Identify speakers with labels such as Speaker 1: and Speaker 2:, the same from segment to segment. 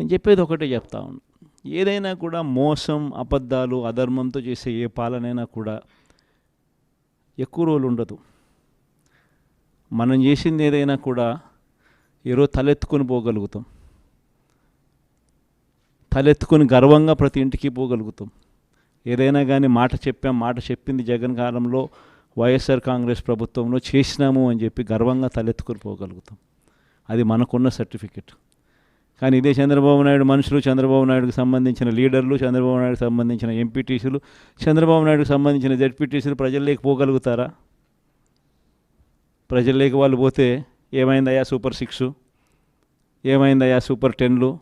Speaker 1: నేను చెప్పేది ఒకటే చెప్తా ఉన్నా. ఏదైనా కూడా మోసం అబద్ధాలు అధర్మంతో చేసే ఏ పాలనైనా కూడా ఎక్కువ రోజులు ఉండదు. మనం చేసింది ఏదైనా కూడా ఈరోజు తలెత్తుకొని పోగలుగుతాం. తలెత్తుకొని గర్వంగా ప్రతి ఇంటికి పోగలుగుతాం. ఏదైనా కానీ మాట చెప్పాం మాట చెప్పింది జగన్ కాలంలో వైఎస్ఆర్ కాంగ్రెస్ ప్రభుత్వంలో చేసినాము అని చెప్పి గర్వంగా తలెత్తుకొని పోగలుగుతాం. అది మనకున్న సర్టిఫికెట్. కానీ ఇదే చంద్రబాబు నాయుడు మనుషులు చంద్రబాబు నాయుడుకు సంబంధించిన లీడర్లు చంద్రబాబు నాయుడుకు సంబంధించిన ఎంపీటీసీలు చంద్రబాబు నాయుడుకు సంబంధించిన జడ్పీటీసీలు ప్రజల్లోకి పోగలుగుతారా? ప్రజల్లోకి వాళ్ళు పోతే ఏమైందయ్యా సూపర్ సిక్స్? ఏమైందయ్యా సూపర్ టెన్లు?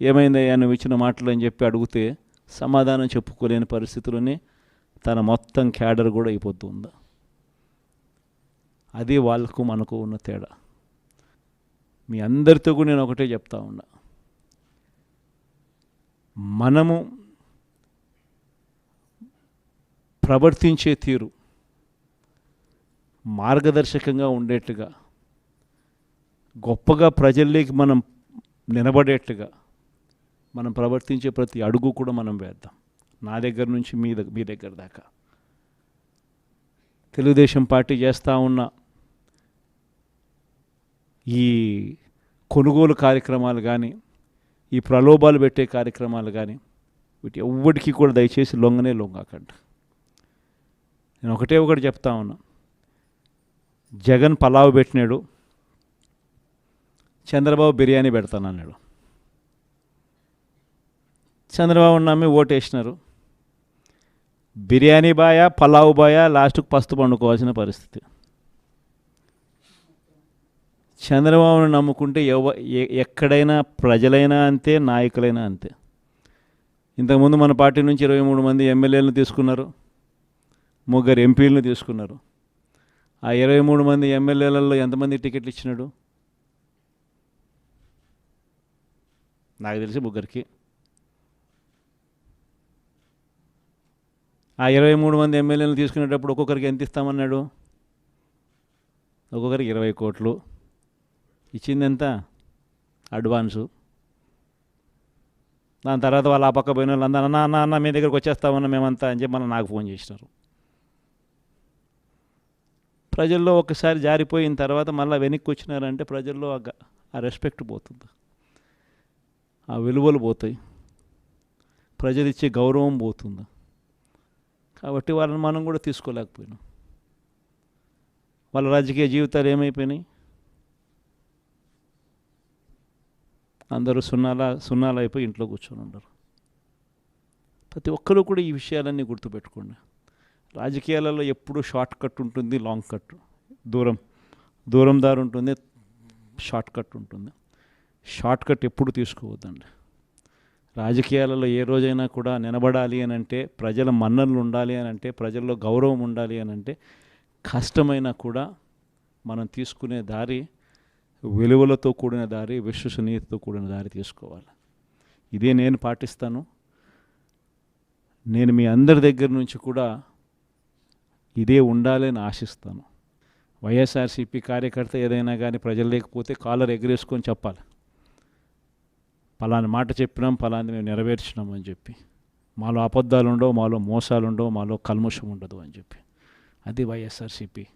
Speaker 1: ఏమైందయ్యా నువ్వు ఇచ్చిన మాటలు అని చెప్పి అడిగితే సమాధానం చెప్పుకోలేని పరిస్థితుల్లోనే తన మొత్తం క్యాడర్ కూడా అయిపోతుందా. అది వాళ్ళకు మనకు ఉన్న తేడా. మీ అందరితో కూడా నేను ఒకటే చెప్తా ఉన్నా. మనము ప్రవర్తించే తీరు మార్గదర్శకంగా ఉండేట్టుగా గొప్పగా ప్రజల్లోకి మనం నిలబడేట్టుగా మనం ప్రవర్తించే ప్రతి అడుగు కూడా మనం వేద్దాం. నా దగ్గర నుంచి మీ దగ్గర మీ దగ్గర దాకా. తెలుగుదేశం పార్టీ చేస్తూ ఉన్న ఈ కొనుగోలు కార్యక్రమాలు కానీ ఈ ప్రలోభాలు పెట్టే కార్యక్రమాలు కానీ వీటి ఎవ్వడికి కూడా దయచేసి లొంగనే లొంగకండి. నేను ఒకటే ఒకటి చెప్తా ఉన్నా. జగన్ పలావ్ పెట్టినాడు చంద్రబాబు బిర్యానీ పెడతానన్నాడు. చంద్రబాబు నమ్మి ఓటేసినారు. బిర్యానీ బాయా పలావ్ బాయా లాస్ట్కు పస్తు పండుకోవాల్సిన పరిస్థితి. చంద్రబాబును నమ్ముకుంటే ఎవ ఎ- ఎక్కడైనా ప్రజలైనా అంతే నాయకులైనా అంతే. ఇంతకుముందు మన పార్టీ నుంచి ఇరవై మూడు మంది ఎమ్మెల్యేలను తీసుకున్నారు ముగ్గురు ఎంపీలను తీసుకున్నారు. ఆ ఇరవై మూడు మంది ఎమ్మెల్యేలలో ఎంతమంది టికెట్లు ఇచ్చినాడు? నాకు తెలిసి ముగ్గురికి. ఆ ఇరవై మూడు మంది ఎమ్మెల్యేలను తీసుకునేటప్పుడు ఒక్కొక్కరికి ఎంత ఇస్తామన్నాడు? ఒక్కొక్కరికి ఇరవై కోట్లు. ఇచ్చింది ఎంత అడ్వాన్సు. దాని తర్వాత వాళ్ళు ఆ పక్క పోయిన వాళ్ళు అందరూ అన్న అన్న అన్న మీ దగ్గరకు వచ్చేస్తామన్న మేమంతా అని చెప్పి మళ్ళీ నాకు ఫోన్ చేసినారు. ప్రజల్లో ఒకసారి జారిపోయిన తర్వాత మళ్ళీ వెనక్కి వచ్చినారంటే ప్రజల్లో ఆ గ- రెస్పెక్ట్ పోతుంది. ఆ విలువలు పోతాయి. ప్రజలు ఇచ్చే గౌరవం పోతుంది. కాబట్టి వాళ్ళని మనం కూడా తీసుకోలేకపోయినాం. వాళ్ళ రాజకీయ జీవితాలు ఏమైపోయినాయి? అందరూ సున్నాల సున్నాలు అయిపోయి ఇంట్లో కూర్చొని ఉన్నారు. ప్రతి ఒక్కరూ కూడా ఈ విషయాలన్నీ గుర్తుపెట్టుకోండి. రాజకీయాలలో ఎప్పుడూ షార్ట్ కట్ ఉంటుంది లాంగ్ కట్. దూరం దూరం దారి ఉంటుంది షార్ట్ కట్ ఉంటుంది. షార్ట్ కట్ ఎప్పుడు తీసుకోవద్దండి. రాజకీయాలలో ఏ రోజైనా కూడా నిలబడాలి అని అంటే ప్రజల మన్ననలు ఉండాలి అని అంటే ప్రజల్లో గౌరవం ఉండాలి అని అంటే కష్టమైనా కూడా మనం తీసుకునే దారి విలువలతో కూడిన దారి విశ్వసనీయతతో కూడిన దారి తీసుకోవాలి. ఇదే నేను పాటిస్తాను. నేను మీ అందరి దగ్గర నుంచి కూడా ఇదే ఉండాలని ఆశిస్తాను. వైఎస్ఆర్సీపీ కార్యకర్త ఏదైనా కానీ ప్రజలు లేకపోతే కాలర్ ఎగరేసుకొని చెప్పాలి. పలాని మాట చెప్పినాం పలాని మేము నెరవేర్చినాం అని చెప్పి. మాలో అబద్ధాలు ఉండవు మాలో మోసాలు ఉండవు మాలో కల్ముషం ఉండదు అని చెప్పి. అది వైఎస్ఆర్సీపీ